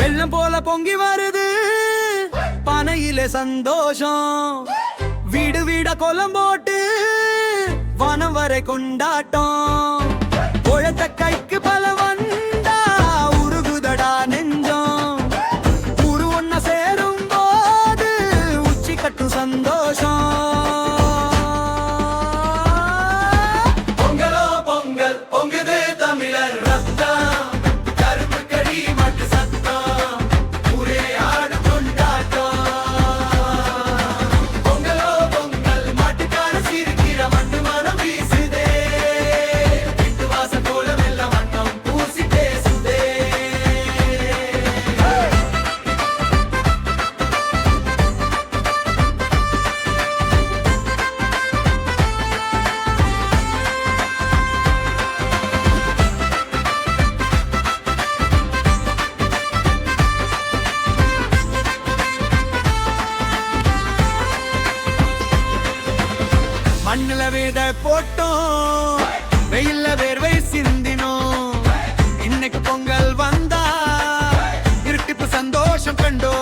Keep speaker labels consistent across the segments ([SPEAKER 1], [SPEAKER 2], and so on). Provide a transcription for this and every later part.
[SPEAKER 1] வெள்ளம் போல பொங்கி வருது. பனையில சந்தோஷம். வீடு வீட கோலம் போட்டு வனம் வரை கொண்டாட்டம். உழத்த கைக்கு பல வந்தா உருகுதடா நெஞ்சம். உரு ஒன்ன சேரும் போது உச்சி கட்டும் சந்தோஷம். மண்ணுல வேத போட்டோம். வெயில்ல வேர்வை சிந்தினோம். இன்னைக்கு பொங்கல் வந்தா இருட்டிப்பு சந்தோஷம் கண்டோ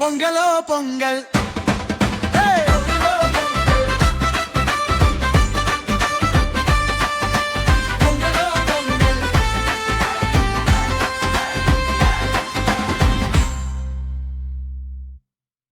[SPEAKER 1] பொங்கலோ பொங்கல்.